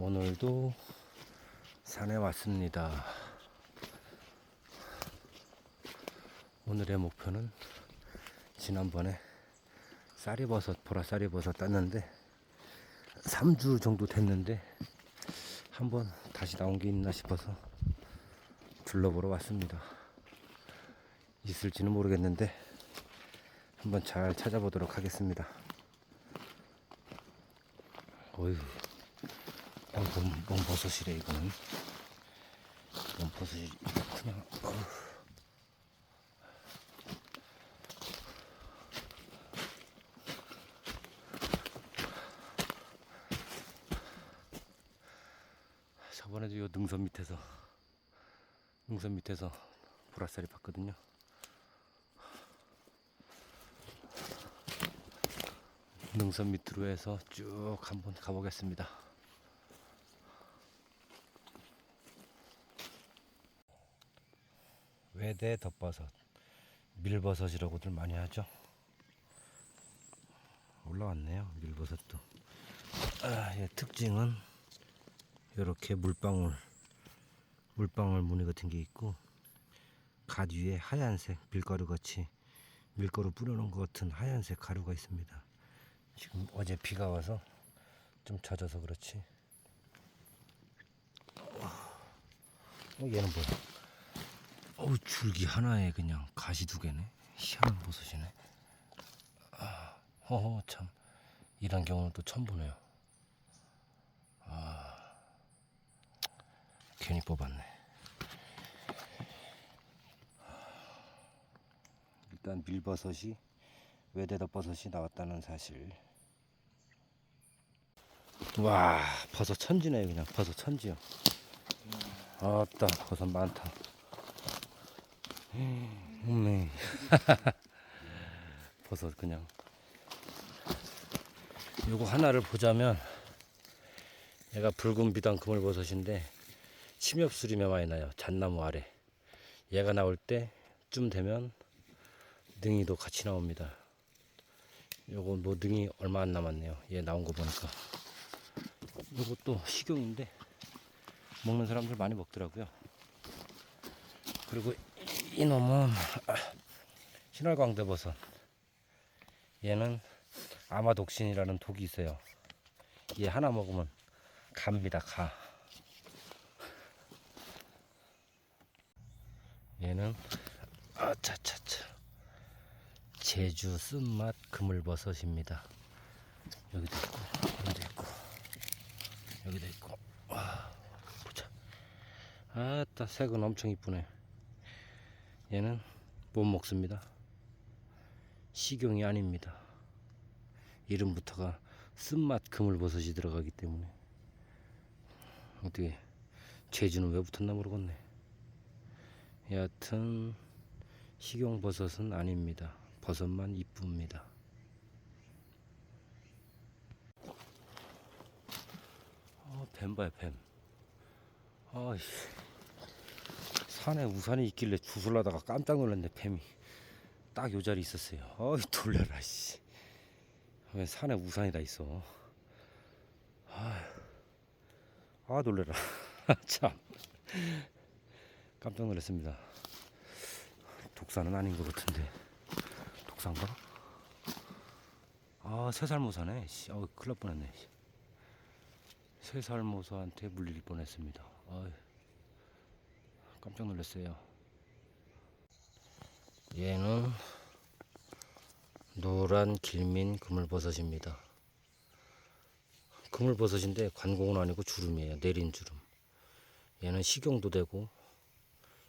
오늘도 산에 왔습니다. 오늘의 목표는 지난번에 쌀이버섯, 보라 쌀이버섯 땄는데 3주 정도 됐는데 한번 다시 나온 게 있나 싶어서 둘러보러 왔습니다. 있을지는 모르겠는데 한번 잘 찾아보도록 하겠습니다. 어휴, 어, 뭔, 뭔 버섯이래 이거는. 뭔 버섯이 그냥. 어휴. 저번에도 요 능선 밑에서 능선 밑에서 보라살이 봤거든요. 능선 밑으로 해서 쭉 한번 가보겠습니다. 외대 덮버섯, 밀버섯이라고들 많이 하죠. 올라왔네요, 밀버섯도. 아, 예, 특징은 이렇게 물방울, 물방울 무늬 같은 게 있고, 갓 위에 하얀색 밀가루 같이 밀가루 뿌려놓은 것 같은 하얀색 가루가 있습니다. 지금 어제 비가 와서 좀 젖어서 그렇지. 어, 얘는 뭐야? 어우, 줄기 하나에 그냥 가시 두 개네. 희한한 버섯이네. 아, 허허, 참. 이런 경우는 또 처음 보네요. 아, 괜히 뽑았네. 일단 밀버섯이 외대덮버섯이 나왔다는 사실. 와 버섯 천지네 그냥 버섯 천지요. 아따 버섯 많다. 없네. 버섯 그냥. 요거 하나를 보자면 얘가 붉은 비단 그물버섯인데 침엽수림에 많이 나요. 잣나무 아래. 얘가 나올 때쯤 되면 능이도 같이 나옵니다. 요거 뭐 능이 얼마 안 남았네요. 얘 나온 거 보니까. 요것도 식용인데 먹는 사람들 많이 먹더라고요. 그리고 이 놈은 신월광대버섯. 얘는 아마독신이라는 독이 있어요. 얘 하나 먹으면 갑니다, 가. 얘는 아차차차 제주 쓴맛 그물버섯입니다. 여기도 있고 여기도 있고 여기도 있고 와 보자. 아따 색은 엄청 이쁘네. 얘는 못 먹습니다. 식용이 아닙니다. 이름부터가 쓴맛 그물버섯이 들어가기 때문에 어떻게 제주는 왜 붙었나 모르겠네. 여하튼 식용버섯은 아닙니다. 버섯만 이쁩니다. 어, 뱀 봐요, 뱀. 아이씨. 산에 우산이 있길래 주술라다가 깜짝 놀랐네, 뱀이. 딱 요 자리 있었어요. 어이, 놀래라, 씨. 왜 산에 우산이 다 있어. 아휴. 아, 놀래라. 참. 깜짝 놀랐습니다. 독사는 아닌 것 같은데. 독사인가? 아, 새살모사네. 씨, 어, 큰일 날 뻔했네. 씨. 새살모사한테 물릴 뻔했습니다. 어이, 깜짝 놀랐어요. 얘는 노란 길민 그물버섯입니다. 그물버섯인데 관공은 아니고 주름이에요. 내린 주름. 얘는 식용도 되고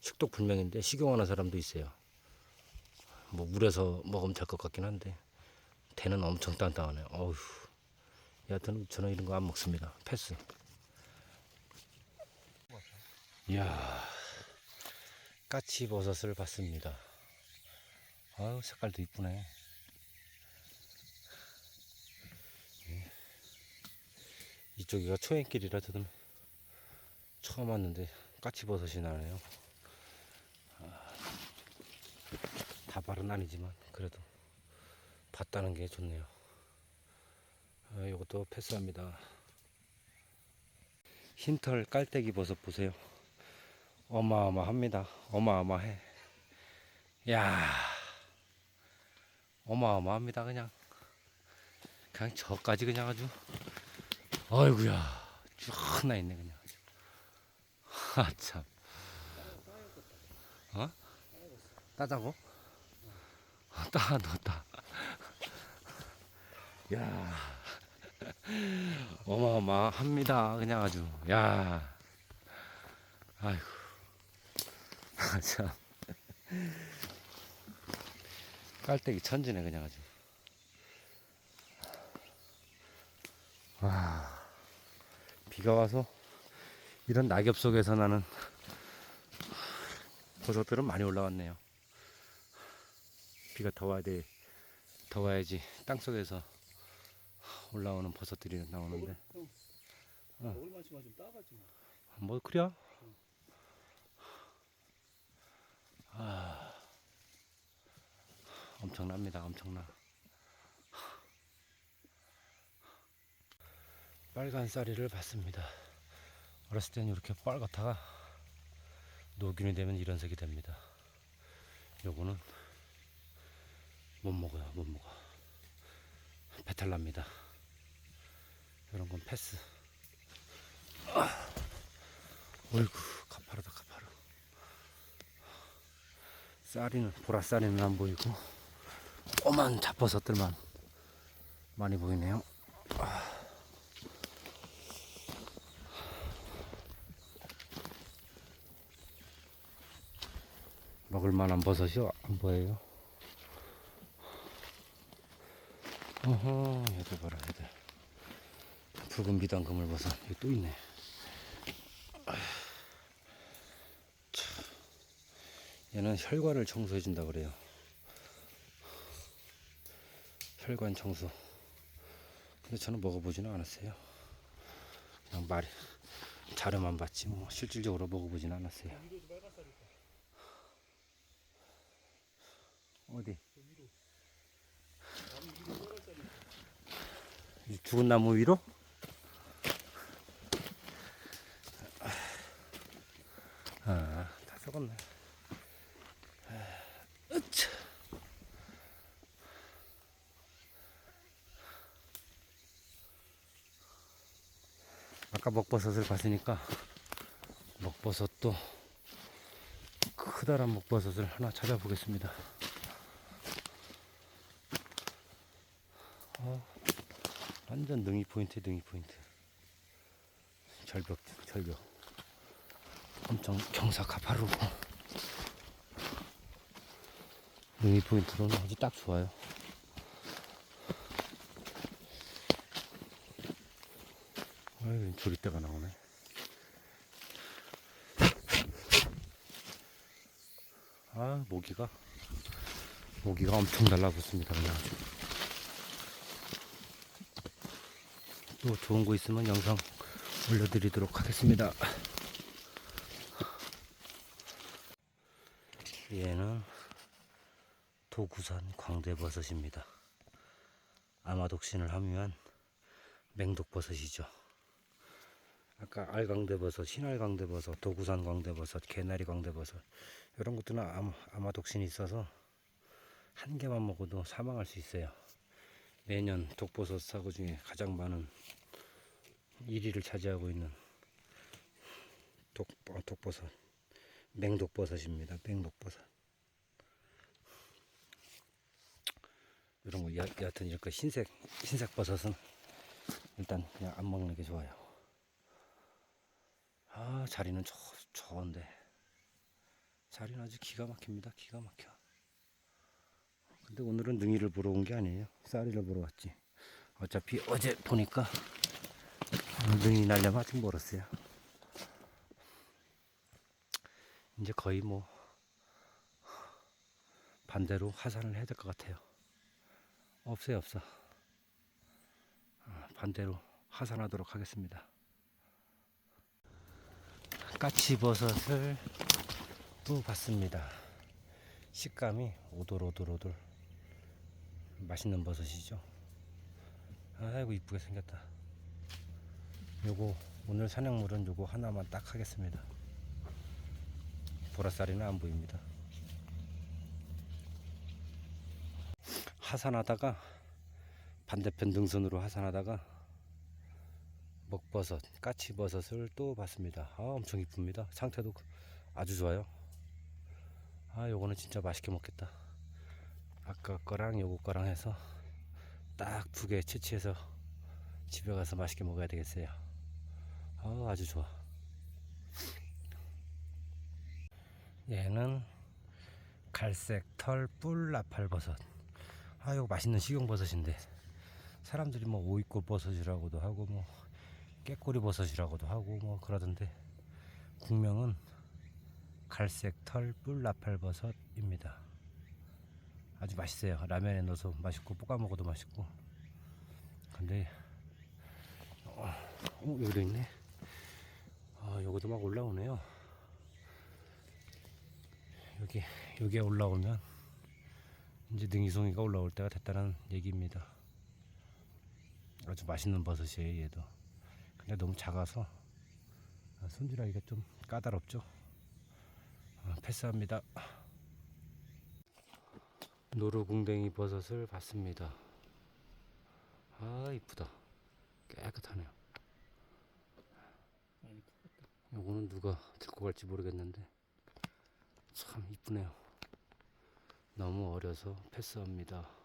식독 불명인데 식용하는 사람도 있어요. 뭐 물에서 먹으면 될 것 같긴 한데 대는 엄청 단단하네. 어휴. 여하튼 저는 이런 거 안 먹습니다. 패스. 이야. 까치 버섯을 봤습니다. 아유, 색깔도 이쁘네. 예. 이쪽이가 초행길이라 저는 처음 왔는데 까치 버섯이 나네요. 다발은 아니지만 그래도 봤다는 게 좋네요. 아, 이것도 패스합니다. 흰털 깔때기 버섯 보세요. 어마어마합니다. 어마어마해. 야 어마어마합니다 그냥. 그냥 저까지 그냥 아주. 아이구야 쭉 하나 있네 그냥. 아 참. 어? 따자고? 아, 따 넣었다. 야 어마어마합니다 그냥 아주. 야 아이고. 아, 참. 깔때기 천지네 그냥 아주. 와. 비가 와서 이런 낙엽 속에서 나는 버섯들은 많이 올라왔네요. 비가 더 와야 돼. 더 와야지 땅 속에서 올라오는 버섯들이 나오는데 좀 따가지 뭐. 뭐 그래? 아, 엄청납니다. 엄청나. 빨간 쌀이를 봤습니다. 어렸을 때는 이렇게 빨갛다가 녹균이 되면 이런 색이 됩니다. 요거는 못 먹어요. 못 먹어. 배탈 납니다. 이런 건 패스. 어이구 가파르다 가파르 쌀이는 보라쌀이는 안 보이고 오만 잡버섯들만 많이 보이네요. 아. 먹을 만한 버섯이 안 보여요. 어허 얘들 봐라 얘들. 붉은 비단 그물버섯 여기 또 있네 얘는 혈관을 청소해 준다 그래요. 혈관 청소. 근데 저는 먹어보지는 않았어요. 그냥 말이 자료만 봤지 뭐 실질적으로 먹어보지는 않았어요. 어디? 이 죽은 나무 위로? 아, 다 썩었네. 아까 먹버섯을 봤으니까 먹버섯도 크다란 먹버섯을 하나 찾아보겠습니다. 어, 완전 능이 포인트, 능이 포인트. 절벽, 절벽. 엄청 경사 가파르고. 능이 포인트로는 아주 딱 좋아요. 아유, 조리대가 나오네. 아, 모기가, 모기가 엄청 달라붙습니다. 그냥 아주. 또 좋은 거 있으면 영상 올려드리도록 하겠습니다. 얘는 도구산 광대버섯입니다. 아마독신을 함유한 맹독버섯이죠. 아까 알광대버섯, 신알광대버섯, 도구산 광대버섯, 개나리 광대버섯 이런 것들은 아마, 아마독신이 있어서 한 개만 먹어도 사망할 수 있어요. 매년 독버섯 사고 중에 가장 많은 1위를 차지하고 있는 독, 어, 독버섯, 맹독버섯입니다. 맹독버섯. 이런 거 여, 여하튼 이렇게 흰색 흰색 버섯은 일단 그냥 안 먹는 게 좋아요. 아 자리는 좋 좋은데 자리는 아주 기가 막힙니다. 기가 막혀. 근데 오늘은 능이를 보러 온 게 아니에요. 쌀이를 보러 왔지. 어차피 어제 보니까 능이 날려면 아직 멀었어요. 이제 거의 뭐 반대로 하산을 해야 될 것 같아요. 없어요, 없어. 아, 반대로 하산하도록 하겠습니다. 까치버섯을 또 봤습니다. 식감이 오돌오돌오돌 맛있는 버섯이죠. 아이고 이쁘게 생겼다. 요거 오늘 사냥물은 요거 하나만 딱 하겠습니다. 보라살이는 안 보입니다. 하산하다가 반대편 등선으로 하산하다가 먹버섯, 까치버섯을 또 봤습니다. 아, 엄청 이쁩니다. 상태도 아주 좋아요. 아, 요거는 진짜 맛있게 먹겠다. 아까 거랑 요거 거랑 해서 딱 두 개 채취해서 집에 가서 맛있게 먹어야 되겠어요. 아, 아주 좋아. 얘는 갈색 털 뿔 나팔버섯. 아, 이거 맛있는 식용버섯인데 사람들이 뭐 오이꽃 버섯이라고도 하고 뭐 깨꼬리 버섯이라고도 하고 뭐 그러던데 국명은 갈색 털 뿔 나팔 버섯입니다. 아주 맛있어요. 라면에 넣어서 맛있고 볶아 먹어도 맛있고. 근데 어, 어 여기도 있네. 아, 여기도 막 올라오네요. 여기 여기에 올라오면 이제 능이송이가 올라올 때가 됐다는 얘기입니다. 아주 맛있는 버섯이에요, 얘도. 근데 너무 작아서 아, 손질하기가 좀 까다롭죠. 아, 패스합니다. 노루궁뎅이 버섯을 봤습니다. 아 이쁘다. 깨끗하네요. 요거는 누가 들고 갈지 모르겠는데 참 이쁘네요. 너무 어려서 패스합니다.